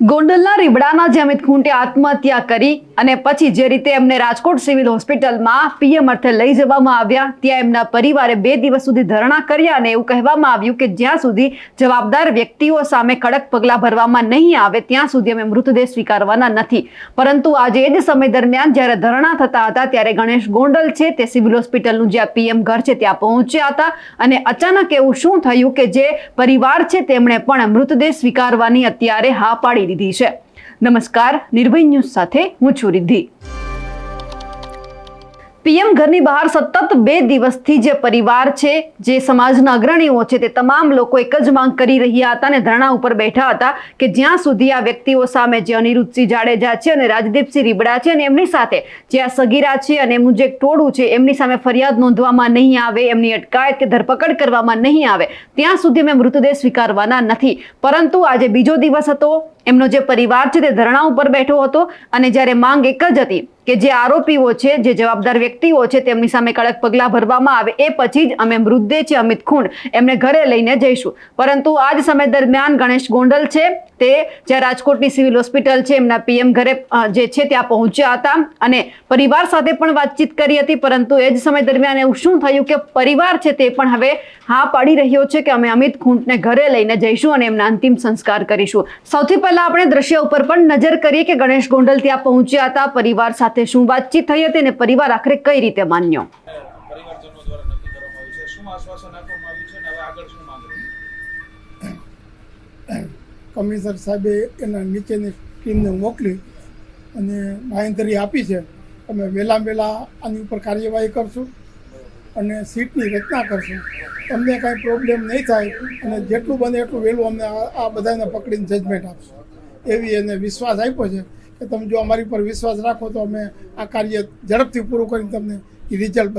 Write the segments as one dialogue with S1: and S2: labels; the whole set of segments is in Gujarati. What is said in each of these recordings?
S1: ગોંડલના રીબડાના જે અમિત ખૂંટે આત્મહત્યા કરી અને પછી જે રીતે એમને રાજકોટ સિવિલ હોસ્પિટલમાં પીએમ અર્થે લઈ જવામાં આવ્યા, ત્યાં એમના પરિવારે બે દિવસ સુધી ધરણા કર્યા અને એવું કહેવામાં આવ્યું કે જ્યાં સુધી જવાબદાર વ્યક્તિઓ સામે કડક પગલાં ભરવામાં નહીં આવે, ત્યાં સુધી અમે મૃતદેહ સ્વીકારવાના નથી. પરંતુ આજે એ જ સમય દરમિયાન જ્યારે ધરણા થતા હતા, ત્યારે ગણેશ ગોંડલ છે, તે સિવિલ હોસ્પિટલનું જ્યાં પીએમ ઘર છે, ત્યાં પહોંચ્યા હતા અને અચાનક એવું શું થયું કે જે પરિવાર છે, તેમણે પણ મૃતદેહ સ્વીકારવાની અત્યારે હા પાડી દીધી છે. નમસ્કાર, નિર્ભય ન્યૂઝ સાથે હું છું રિદ્ધિ. પીએમ ઘરની બહાર સતત બે દિવસથી જે પરિવાર છે, જે સમાજના અગ્રણીઓ છે, તે તમામ લોકો એક જ માંગ કરી રહ્યા હતા અને ધરણા ઉપર બેઠા હતા કે જ્યાં સુધી આ વ્યક્તિઓ સામે જે અનિરુદ્ધસિંહ જાડેજા છે અને રાજદીપસિંહ રીબડા છે અને એમની સાથે જે આ સગીરા છે અને એમનું જે ટોળું છે, એમની સામે ફરિયાદ નોંધવામાં નહીં આવે, એમની અટકાયત કે ધરપકડ કરવામાં નહીં આવે, ત્યાં સુધી અમે મૃતદેહ સ્વીકારવાના નથી. પરંતુ આજે બીજો દિવસ હતો એમનો જે પરિવાર છે તે ધરણા ઉપર બેઠો હતો અને જ્યારે માંગ એક જ હતી કે જે આરોપીઓ છે, જે જવાબદાર વ્યક્તિઓ છે તેમની સામે કડક પગલાં ભરવામાં આવે એ પછી જ અમે મૃતદેહ છે અમિત ખૂંડ એમને ઘરે લઈને જઈશું. પરંતુ આ જ સમય દરમિયાન ગણેશ ગોંડલ છે તે જ્યાં રાજકોટની સિવિલ હોસ્પિટલ છે, એમના પીએમ ઘરે જે છે ત્યાં પહોંચ્યા હતા અને પરિવાર સાથે પણ વાતચીત કરી હતી, પરંતુ એ જ સમય દરમિયાન એવું શું થયું કે પરિવાર છે તે પણ હવે હા પાડી રહ્યો છે કે અમે અમિત ખૂંટને ઘરે લઈને જઈશું અને એમના અંતિમ સંસ્કાર કરીશું. સૌથી પહેલાં આપણે દ્રશ્ય ઉપર પણ નજર કરીએ કે ગણેશ ગોંડલ ત્યાં પહોંચ્યા હતા. પરિવાર સાથે શું વાતચીત થઈ હતી અને પરિવાર આખરે કઈ રીતે માન્યો?
S2: આશ્વાસન આપવામાં આવ્યું છે અને હવે આગળ શું માંગ
S3: કમિશનર સાહેબે એના નીચેની ટીમને મોકલી અને બાંયધરી આપી છે. અમે વહેલા વહેલા આની ઉપર કાર્યવાહી કરશું અને સીટની રચના કરશું. તમને કાંઈ પ્રોબ્લેમ નહીં થાય અને જેટલું બને એટલું વહેલું અમને આ બધાને પકડીને જજમેન્ટ આપશું. એવી એને વિશ્વાસ આપ્યો છે કે તમે જો અમારી પર વિશ્વાસ રાખો તો અમે આ કાર્ય ઝડપથી પૂરું કરીને તમને રિઝલ્ટ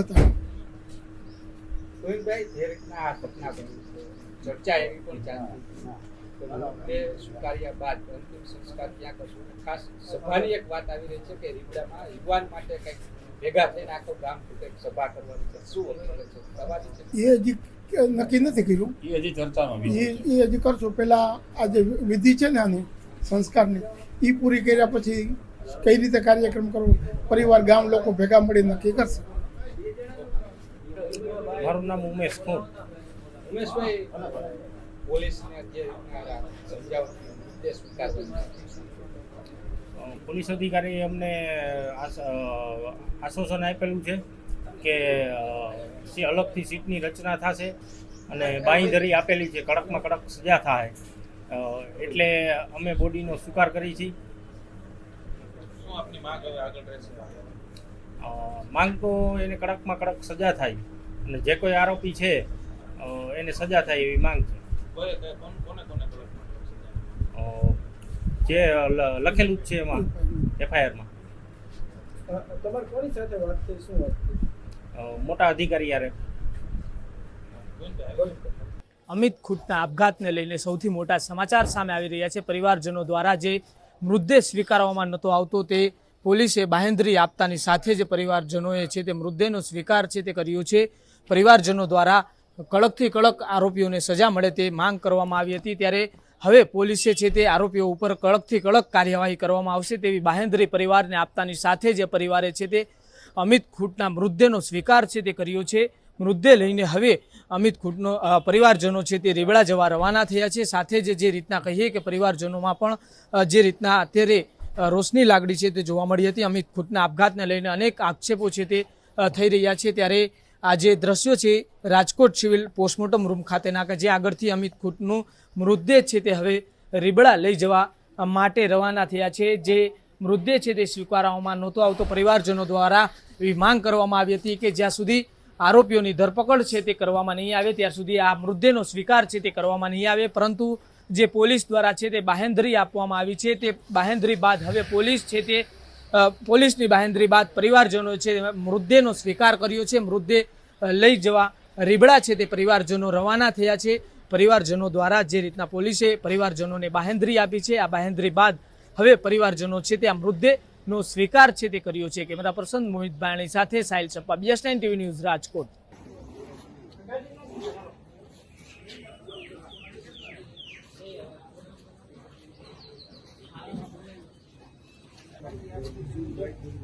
S4: ઘટના બની છે, ચર્ચા એવી પણ સ્વીકાર્યા બાદ અંતિમ સંસ્કાર ક્યાં કરશું? ખાસ સભાની એક વાત આવી રહી છે કે રીબડામાં યુવાન માટે કંઈક ભેગા થઈને આખું ગામ કંઈક સભા કરવાની છે. શું છે?
S3: એ હજી નક્કી નથી કર્યું.
S5: એ હજી ચર્ચામાં
S3: એ એ હજી કરશું. પહેલાં આ જે વિધિ છે ને આની સંસ્કારની એ પૂરી કર્યા પછી કઈ રીતે કાર્યક્રમ કરવો? પરિવાર ગામ લોકો ભેગા મળી નક્કી કરશે.
S6: મારું નામ ઉમેશ ખૂંટ
S4: ઉમેશભાઈ પોલીસને જે રીતના સમજાવવાનું
S6: પોલીસ અધિકારીએ અમને આશ્વાસન આપેલું છે કે સી અલગથી સીટની રચના થશે અને બાંયધરી આપેલી છે કડકમાં કડક સજા થાય. એટલે અમે બોડીનો સ્વીકાર કરી છીએ.
S2: માંગ
S6: તો એને કડકમાં કડક સજા થાય. અને જે કોઈ આરોપી છે એને સજા થાય એવી માંગ છે. જે લખેલું જ છે એમાં એફઆઈઆરમાં.
S7: તમારે કોની સાથે વાત થઈ? શું વાત થઈ?
S6: મોટા અધિકારી યારે.
S7: અમિત ખુટના આપઘાતને લઈને સૌથી મોટા સમાચાર સામે આવી રહ્યા છે. પરિવારજનો દ્વારા જે મૃતદેહ સ્વીકારવામાં નહોતો આવતો તે પોલીસે બાહેંધરી આપતાની સાથે જે પરિવારજનોએ છે તે મૃતદેહનો સ્વીકાર છે તે કર્યો છે. પરિવારજનો દ્વારા કડકથી કડક આરોપીઓને સજા મળે તે માંગ કરવામાં આવી હતી. ત્યારે હવે પોલીસે છે તે આરોપીઓ ઉપર કડકથી કડક કાર્યવાહી કરવામાં આવશે તેવી બાહેંધરી પરિવારને આપતાની સાથે જે પરિવારે છે તે અમિત ખૂટના મૃતદેહનો સ્વીકાર છે તે કર્યો છે. મૃતદેહ લઈને હવે અમિત ખૂટનો પરિવારજનો છે તે રેવડા જવા રવાના થયા છે. સાથે જ જે રીતના કહીએ કે પરિવારજનોમાં પણ જે રીતના અત્યારે રોશની લાગણી છે તે જોવા મળી હતી. અમિત ખૂટના આપઘાતને લઈને અનેક આક્ષેપો છે તે થઈ રહ્યા છે. ત્યારે આ જે દ્રશ્યો છે, રાજકોટ સિવિલ પોસ્ટમોર્ટમ રૂમ ખાતેના કે જે આગળથી અમિત ખૂટનું મૃતદેહ છે તે હવે રીબડા લઈ જવા માટે રવાના થયા છે. જે મૃતદેહ છે તે સ્વીકારવામાં નહોતો આવતો. પરિવારજનો દ્વારા એવી માંગ કરવામાં આવી હતી કે જ્યાં સુધી આરોપીઓની ધરપકડ છે તે કરવામાં નહીં આવે, ત્યાં સુધી આ મૃતદેહનો સ્વીકાર છે તે કરવામાં નહીં આવે. પરંતુ જે પોલીસ દ્વારા છે તે બાહેંધરી આપવામાં આવી છે. તે બાહેંધરી બાદ હવે પોલીસ છે તે પોલીસની બાહેંધરી બાદ પરિવારજનો છે મૃતદેહનો સ્વીકાર કર્યો છે. મૃતદેહ લઈ જવા રીબડા છે તે પરિવારજનો રવાના થયા છે. પરિવારજનો દ્વારા જે રીતના પોલીસે પરિવારજનોને બાહેંધરી આપી છે, આ બાહેંધરી બાદ હવે પરિવારજનો છે તે આ મૃતદેહનો સ્વીકાર છે તે કર્યો છે. કેમેરા પર્સન મોહિત બાણી સાથે Sahil Chappa BS TV news Rajkot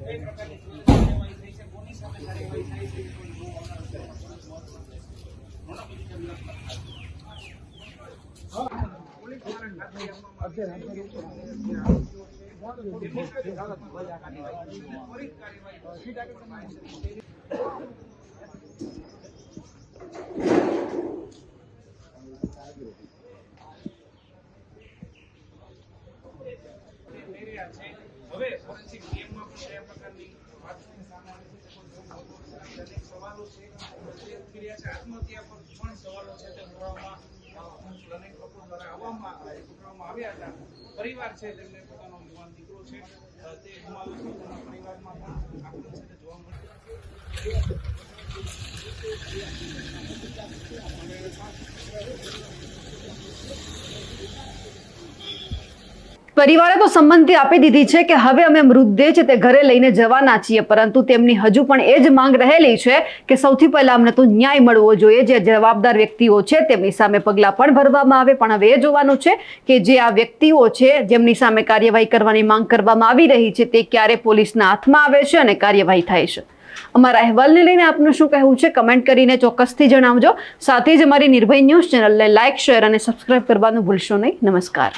S2: કઈ પ્રકારની કાર્યવાહી થઈ છે કોની સામે કાર્યવાહી થઈ છે એ પણ જોવાનું છે. ઘણો બધી જગ્યા પર થાય. પોલીસ દ્વારા ખાતરી આપવામાં આવી છે કે જે આરોપીઓ છે, તેમની સામે ત્વરિત કાર્યવાહી ત્વરિત કાર્યવાહી કરવામાં આવે છે. થઈ રહ્યા છે હવે ફોરેન્સિક ટીમમાં પણ કયા પ્રકારની વાતચીત સામે આવે છે તે પણ જોવું મહત્વનું છે અનેક સવાલો છે જે ઉઠી રહ્યા છે આત્મહત્યા પર પણ સવાલો છે તે ઉઠાવવામાં અ, અનેક લોકો દ્વારા આવ્યા હતા. પરિવાર છે, તેમને પોતાનો યુવાન દીકરો છે. તે ગુમાવ્યો છે. પરિવારમાં પણ છે જોવા મળે
S1: પરિવારે તો સંમતિ આપી દીધી છે કે હવે અમે મૃતદેહ છે તે ઘરે લઈને જવાના છીએ, પરંતુ તેમની હજુ પણ એ જ માંગ રહેલી છે કે સૌથી પહેલા અમને તો ન્યાય મળવો જોઈએ. જે જવાબદાર વ્યક્તિઓ છે તેમની સામે પગલાં પણ ભરવામાં આવે. પણ હવે એ જોવાનું છે કે જે આ વ્યક્તિઓ છે જેમની સામે કાર્યવાહી કરવાની માંગ કરવામાં આવી રહી છે તે ક્યારે પોલીસના હાથમાં આવે છે અને કાર્યવાહી થાય છે. અમારા અહેવાલને લઈને આપનું શું કહેવું છે? કમેન્ટ કરીને ચોક્કસથી જણાવજો. સાથે જ અમારી નિર્ભય ન્યૂઝ ચેનલને લાઇક શેર અને સબસ્ક્રાઇબ કરવાનું ભૂલશો નહીં. નમસ્કાર.